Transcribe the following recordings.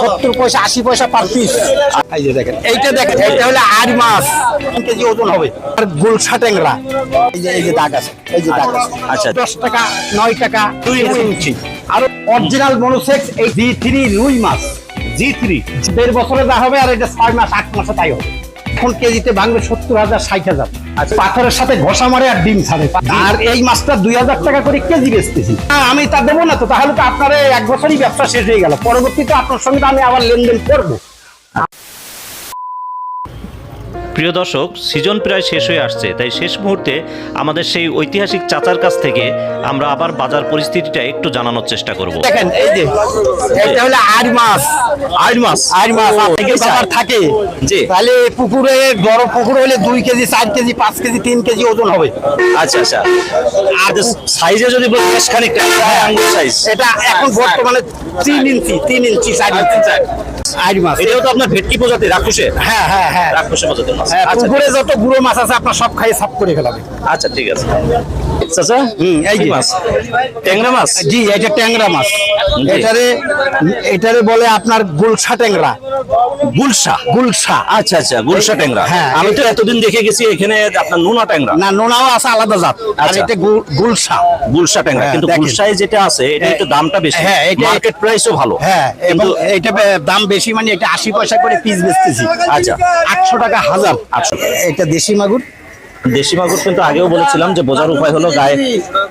সত্তর পয়সা আশি পয়সা পার পিস এই যে দেখেন এইটা দেখেন এইটা হলো আড় মাছ। কেজি ওজন হবে। আর গুলশা ট্যাংরা। এই যে এই যে দাগ আছে এই যে দাগ আছে। আচ্ছা। দশ টাকা নয় টাকা দুই ইঞ্চি। আর অরিজিনাল মনোসেক্স এই জি থ্রি রুই মাছ। জি থ্রি দেড় বছরে যা হবে আর এটা ছয় মাস আট মাসে তাই হবে। এখন কেজিতে ভাঙবে সত্তর হাজার ষাট হাজার। পাথরের সাথে ঘষা মারে আর ডিম ছাড়ে। আর এই মাছটা দুই হাজার টাকা করে কেজি বেচতেছি। হ্যাঁ, আমি তা দেবো না তো তাহলে তো আপনার এক বছরই ব্যবসা শেষ হয়ে গেল। পরবর্তীতে আপনার সঙ্গে আমি আবার লেনদেন করব। প্রিয় দর্শক সিজন প্রায় শেষ হয়ে আসছে তাই শেষ মুহূর্তে আমাদের সেই ঐতিহাসিক চাচার কাছ থেকে আমরা আবার বাজার পরিস্থিতিটা একটু জানানোর চেষ্টা করব। দেখেন এই যে এটা হলো আড় মাছ আড় মাছ আড় মাছ আপনাকে। বাজার থাকে। জি। তাহলে পুকুরে বড় পুকুর হলে দুই কেজি চার কেজি পাঁচ কেজি তিন কেজি ওজন হবে। আচ্ছা আচ্ছা। আর সাইজে যদি বলি বেশ খানিকটা আঙ্গুল সাইজ এটা এখন বর্তমানে তিন ইঞ্চি তিন ইঞ্চি চার ইঞ্চি। আড় মাছ। এটাও তো আপনার ভেটকি প্রজাতি রাক্ষসে? হ্যাঁ হ্যাঁ হ্যাঁ। রাক্ষসে প্রজাতির মাছ হ্যাঁ, আচ্ছা পুকুরে যত গুঁড়ো মাছ আছে আপনার সব খাইয়ে সাফ করে ফেলাবে। আচ্ছা ঠিক আছে। চাচা? হুম, এই মাছ? ট্যাংরা মাছ? জি এটা ট্যাংরা মাছ। এটারে এটারে বলে আপনার গুলশা ট্যাংরা। গুলশা? গুলশা। আচ্ছা আচ্ছা গুলশা ট্যাংরা। হ্যাঁ। আমি তো এতদিন দেখে গেছি এখানে আপনার নোনা ট্যাংরা। না নোনাও আছে আলাদা জাত। আর আচ্ছা। এটা গু- গুলশা। গুলশা ট্যাংরা। কিন্তু। গুলশায় যেটা আছে এটা একটু দামটা বেশি। হ্যাঁ, এটা- মার্কেট প্রাইসও ভালো। হ্যাঁ এবং এটা দাম বেশি মানে এটা আশি পয়সা করে পিস বেচতেছি। আচ্ছা। আটশো টাকা হাজার। আটশো। এটা দেশি মাগুর? দেশি মাগুর কিন্তু আগেও বলেছিলাম যে বোঝার উপায় হলো গায়ে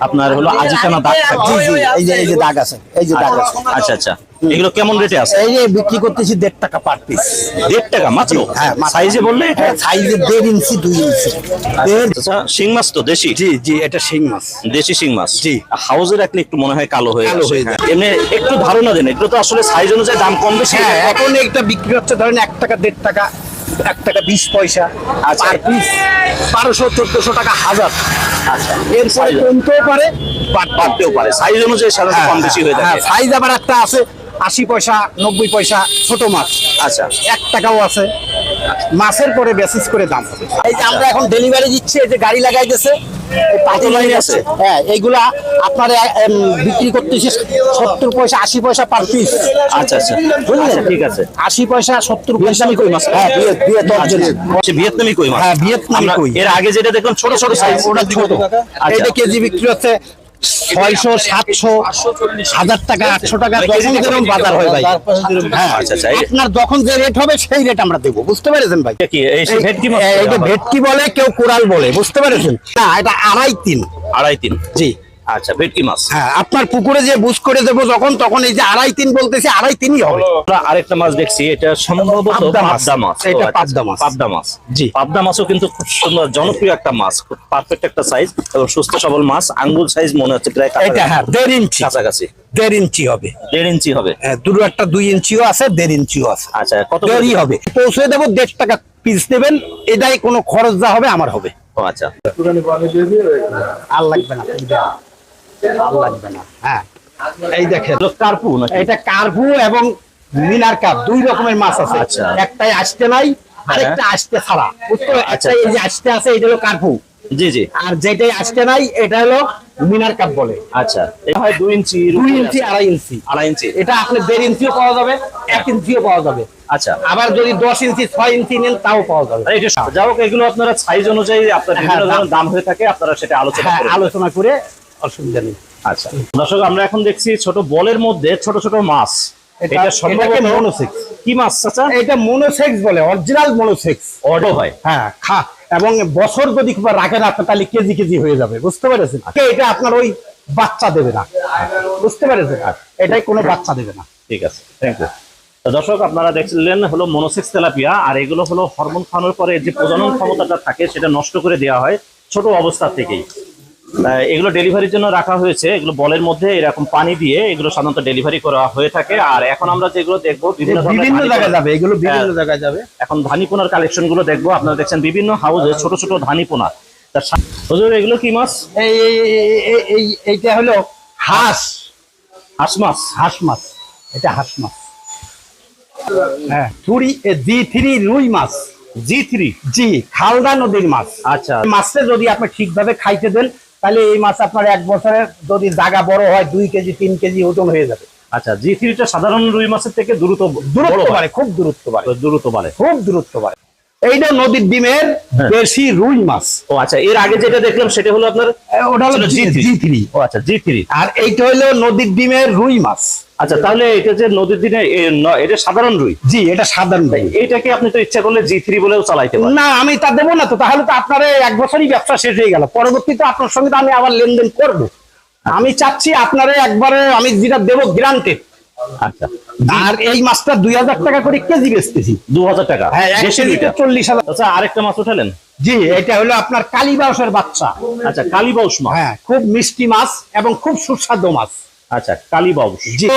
আপনার হলো আজিকানা দাগ থাকে এই যে এই যে দাগ আছে এই যে দাগ আছে। আচ্ছা আচ্ছা। এগুলো কেমন রেটে আছে? এই যে বিক্রি করতেছি দেড় টাকা পার পিস দেড় টাকা মাত্র? হ্যাঁ। সাইজে বললে এটা? সাইজে দেড় ইঞ্চি দুই ইঞ্চি। আচ্ছা শিং মাছ তো দেশি? জি জি এটা শিং মাছ। দেশি শিং মাছ? জি। হাউজে রাখলে একটু মনে হয় কালো হয়ে কালো হয়ে যায়। এমনি একটু ধারণা দেন এগুলো তো আসলে সাইজ অনুযায়ী দাম কম বেশি হ্যাঁ এখন একটা বিক্রি হচ্ছে ধরেন এক টাকা দেড় টাকা এক টাকা বিশ পয়সা আচ্ছা। পার পিস বারোশো চোদ্দশো টাকা হাজার। আচ্ছা। এরপরে কমতেও পারে বাড়তেও পারে। সাইজ অনুযায়ী সাধারণত কম বেশি হয়ে থাকে। সাইজ আবার একটা আছে আশি পয়সা নব্বই পয়সা ছোট মাছ। আচ্ছা। এক টাকাও আছে। মাছের পরে বেসিস করে দাম। হবে এই যে আমরা এখন ডেলিভারি দিচ্ছি এই যে গাড়ি লাগাই দিয়েছে হ্যাঁ এইগুলা আপনার বিক্রি করতেছি সত্তর পয়সা আশি পয়সা পার পিস আচ্ছা আচ্ছা। বুঝলেন? আচ্ছা, ঠিক আছে। আশি পয়সা সত্তর পয়সা। কই মাছ? হ্যাঁ আচ্ছা, আচ্ছা, ভিয়েতনামি কই মাছ? হ্যাঁ, ভিয়েতনামি কই। এর আগে যেটা দেখলাম ছোট ছোট সাইজ ওটা ছোট। এটা কেজি বিক্রি হচ্ছে ছয়শো সাতশো হাজার টাকা আটশো টাকা যখন যেরকম বাজার হয় ভাই। হ্যাঁ। আচ্ছা, আচ্ছা, আপনার যখন যে রেট হবে সেই রেট আমরা দেবো। বুঝতে পেরেছেন ভাই? এটা ভেটকি বলে কেউ কোরাল বলে বুঝতে পেরেছেন? না এটা আড়াই তিন। আড়াই তিন। জি। আচ্ছা ভেটকি মাছ। হ্যাঁ আপনার পুকুরে যে বুঝ করে দেবো যখন তখন এই যে আড়াই তিন বলতেছি আড়াই তিনই হবে। আমরা আরেকটা মাছ দেখছি এটা সম্ভবত পাবদা মাছ। এটা আচ্ছা, পাবদা মাছ। পাবদা মাছ। জি। পাবদা মাছও কিন্তু খুব সুন্দর জনপ্রিয় একটা মাছ খুব পারফেক্ট একটা সাইজ এবং সুস্থ সবল মাছ আঙ্গুল সাইজ মনে হচ্ছে প্রায় এটা হ্যাঁ দেড় ইঞ্চি। কাছাকাছি। দেড় ইঞ্চি হবে। দেড় ইঞ্চি হবে। হ্যাঁ, দুটো একটা দুই ইঞ্চিও আছে দেড় ইঞ্চিও আছে। আচ্ছা কত করে? দেরি হবে। পৌঁছে দেবো দেড় টাকা পিস দেবেন এটাই কোনো খরচ যা হবে আমার হবে। আচ্ছা। আর লাগবে না আর লাগবে না। হ্যাঁ। এই দেখেন কার্পু এটা কার্ভু এবং মিনার কাপ দুই রকমের মাছ আছে। একটাই আসতে নাই আরেকটা আসতে ছাড়া। বুঝতে। একটাই এই যে আসতে আছে এটা হলো কার্ভু জি জি। আর যেটাই আসতে নাই এটা হলো মিনার কাপ বলে। আচ্ছা। এটা হয় দুই ইঞ্চি দুই ইঞ্চি আড়াই ইঞ্চি। আড়াই ইঞ্চি। এটা আপনি দেড় ইঞ্চিও পাওয়া যাবে এক ইঞ্চিও পাওয়া যাবে। আচ্ছা। আবার যদি দশ ইঞ্চি ছয় ইঞ্চি নেন তাও পাওয়া যাবে। যাই হোক এগুলো আপনারা সাইজ অনুযায়ী আপনার বিভিন্ন হ্যাঁ, দাম হয়ে থাকে আপনারা সেটা আলোচনা হ্যাঁ আলোচনা করে অসুবিধা নেই। আচ্ছা। দর্শক আমরা এখন দেখছি ছোট বলের মধ্যে ছোট ছোট মাছ। এটা- এটা সম্ভবত কি মাছ চাচা? এটা মনোসেক্স বলে অরিজিনাল মনোসেক্স অটো হয়। হ্যাঁ খা। এবং বছর যদি রাখেন আপনি তাহলে কেজি কেজি হয়ে যাবে বুঝতে পেরেছেন? এটা আপনার ওই বাচ্চা দেবে না। বুঝতে পেরেছেন? এটাই কোনো বাচ্চা দেবে না। ঠিক আছে থ্যাংক ইউ দর্শক আপনারা দেখলেন হলো মনোসেক্স তেলাপিয়া আর এগুলো হলো হরমোন খাওয়ানোর পরে যে প্রজনন ক্ষমতাটা থাকে সেটা নষ্ট করে দেওয়া হয় ছোট অবস্থা থেকেই। এগুলো ডেলিভারির জন্য রাখা হয়েছে। এগুলো বলের মধ্যে এরকম পানি দিয়ে এগুলো সাধারণত ডেলিভারি করা হয়ে থাকে। আর এখন আমরা যেগুলো দেখব বিভিন্ন জায়গায় যাবে এগুলো বিভিন্ন হ্যাঁ। জায়গায় যাবে। এখন ধানি পোনার কালেকশনগুলো দেখব। আপনারা দেখছেন বিভিন্ন হাউসে ছোট ছোট ধানি পোনা। হুজুর এগুলো কি মাছ? এই এই- এই- এই- এই এইটা হলো হাঁস। হাঁস মাছ? হাঁস মাছ। এটা হাঁস মাছ। হ্যাঁ জি থ্রি রুই মাছ। জি থ্রি? জি খালদা নদীর মাছ। আচ্ছা। মাছটা যদি আপনি ঠিকভাবে খাইতে দেন তাহলে এই মাছ আপনার এক বছরের যদি জায়গা বড় হয় দুই কেজি তিন কেজি ওজন হয়ে যাবে। আচ্ছা জি থ্রিটা সাধারণ রুই মাছের থেকে দ্রুত দূরত্ব বড় বাড়ে খুব দূরত্ব বাড়ে। দ্রুত বাড়ে। খুব দূরত্ব বাড়ে। এইটা নদীর ডিমের হ্যাঁ। দেশি রুই মাছ। ও আচ্ছা এর আগে যেটা দেখলাম সেটা হলো আপনার ওটা হলো জি জি থ্রি। ও আচ্ছা জি থ্রি। আর এইটা হলো নদীর ডিমের রুই মাছ। আচ্ছা তাহলে এটা যে নদীর দিনে এটা সাধারণ রুই? জি এটা সাধারণ রুই। এটাকে আপনি তো ইচ্ছা করলে জি থ্রি বলেও চালাইতে পারেন। না আমি তা দেবো না তো তাহলে তো আপনার এক বছরই ব্যবসা শেষ হয়ে গেল। পরবর্তীতে আপনার সঙ্গে তো আমি আবার লেনদেন করব। আমি চাচ্ছি আপনারে একবারে আমি যেটা দেবো গ্রান্টেড আচ্ছা। আর এই মাছটা দুই হাজার টাকা করে কেজি বেচতেছি। দু হাজার টাকা। হ্যাঁ। চল্লিশ হাজার। আচ্ছা আরেকটা মাছ উঠালেন? জি এটা হলো আপনার কালীবাউসের বাচ্চা। আচ্ছা কালীবাউস মাছ। হ্যাঁ খুব মিষ্টি মাছ এবং খুব সুস্বাদু মাছ। আচ্ছা কালীবাউস জি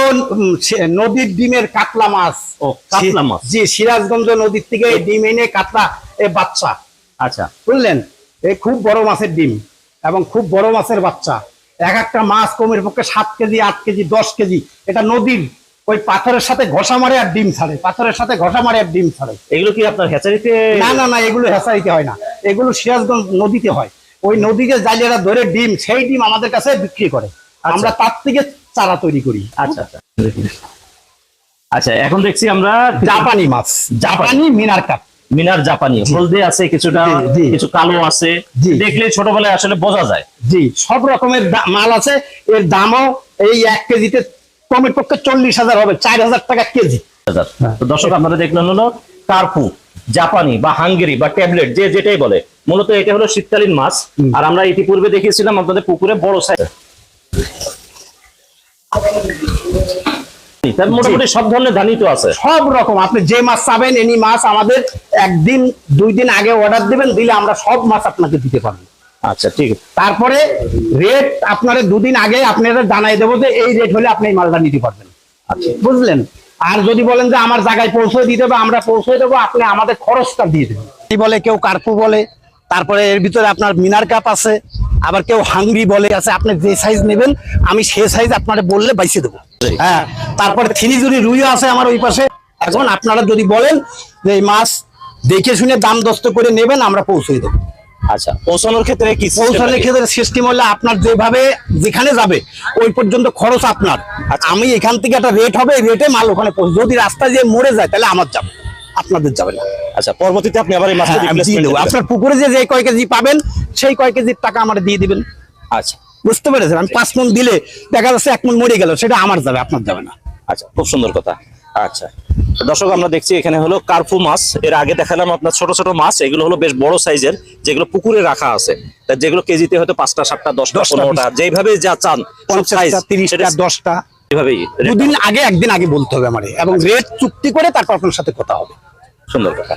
নদীর ডিমের কাতলা মাছ। ও কাতলা মাছ। জি সিরাজগঞ্জ নদীর থেকে ডিম এনে কাতলা এ বাচ্চা। আচ্ছা। বুঝলেন? এই খুব বড় মাছের ডিম এবং খুব বড় মাছের বাচ্চা। এক একটা মাছ কমের পক্ষে সাত কেজি আট কেজি দশ কেজি। এটা নদীর ওই পাথরের সাথে ঘষা মারে আর ডিম ছাড়ে। পাথরের সাথে ঘষা মারে আর ডিম ছাড়ে। এগুলো কি আপনার হ্যাচারিতে না না না এগুলো হেসাইতে হয় না। এগুলো সিরাজগঞ্জ নদীতে হয়। ওই নদীকে জালিয়ারা ধরে ডিম সেই ডিম আমাদের কাছে বিক্রি করে। আমরা তার থেকে চারা তৈরি করি। আচ্ছা আচ্ছা। আচ্ছা এখন দেখছি আমরা জাপানি মাছ। জাপানি। মিনার কাপ মিনার জাপানি হলদে আছে কিছুটা। কিছু কালো আছে। দেখলে ছোটবেলায় আসলে বোঝা যায়। জি। সব রকমের মাল আছে। এর দামও এই এক কেজিতে কমের পক্ষে চল্লিশ হাজার হবে চার হাজার টাকা কেজি। হ্যাঁ। তো দর্শক আপনারা দেখলেন হলো কার্পু জাপানি বা হাঙ্গেরি বা ট্যাবলেট যে যেটাই বলে মূলত এটা হলো শীতকালীন মাছ। আর আমরা ইতিপূর্বে দেখিয়েছিলাম আপনাদের পুকুরে বড় সাইজ। তার মোটামুটি সব ধরনের ধানই তো আছে। সব রকম। আপনি যে মাছ চাবেন এনি মাছ আমাদের একদিন দুই দিন আগে অর্ডার দিবেন দিলে আমরা সব মাছ আপনাকে দিতে পারব। আচ্ছা ঠিক তারপরে রেট আপনারা দুদিন আগে আপনাদের জানাই দেবো যে এই রেট হলে আপনি এই মালটা নিতে পারবেন। আচ্ছা। বুঝলেন? আর যদি বলেন যে আমার জায়গায় পৌঁছে দিতে হবে আমরা পৌঁছে দেবো আপনি আমাদের খরচটা দিয়ে দেবেন। কি বলে কেউ কার্পু বলে তারপরে এর ভিতরে আপনার মিনার কাপ আছে আবার কেউ হাঙ্গরি বলে আছে আপনি যে সাইজ নেবেন আমি সে সাইজ আপনারা বললে বাইসে দেবো। হ্যাঁ তারপরে থ্রি জুড়ি রুইও আছে আমার ওই পাশে এখন আপনারা যদি বলেন যে এই মাছ দেখে শুনে দাম দস্ত করে নেবেন আমরা পৌঁছে দেবো। আচ্ছা পৌঁছানোর ক্ষেত্রে কি পৌঁছানোর ক্ষেত্রে সিস্টেম হলে আপনার যেভাবে যেখানে যাবে ওই পর্যন্ত খরচ আপনার। আচ্ছা। আমি এখান থেকে একটা রেট হবে এই রেটে মাল ওখানে পৌঁছে যদি যে মরে যায় তাহলে আমার যাবে আপনাদের যাবে না। আচ্ছা পরবর্তীতে আপনি আবার এই মাছটা হ্যাঁ। আপনার পুকুরে যে যে কয় কেজি পাবেন সেই কয় কেজির টাকা আমার দিয়ে দিবেন? আচ্ছা। বুঝতে পেরেছেন? আমি পাঁচ মন দিলে দেখা যাচ্ছে এক মন মরে গেল সেটা আমার যাবে আপনার যাবে না। আচ্ছা খুব সুন্দর কথা। আচ্ছা। দর্শক আমরা দেখছি এখানে হলো কার্পু মাছ। এর আগে দেখালাম আপনার ছোট ছোট মাছ এগুলো হলো বেশ বড় সাইজের যেগুলো পুকুরে রাখা আছে। তা যেগুলো কেজিতে হয়তো পাঁচটা সাতটা দশটা পনেরোটা যেইভাবে যা চান তিরিশটা দশটা। এভাবেই দুদিন আগে একদিন আগে বলতে হবে আমার। এবং রেট চুক্তি করে তারপর আপনার সাথে কথা হবে। সুন্দর কথা।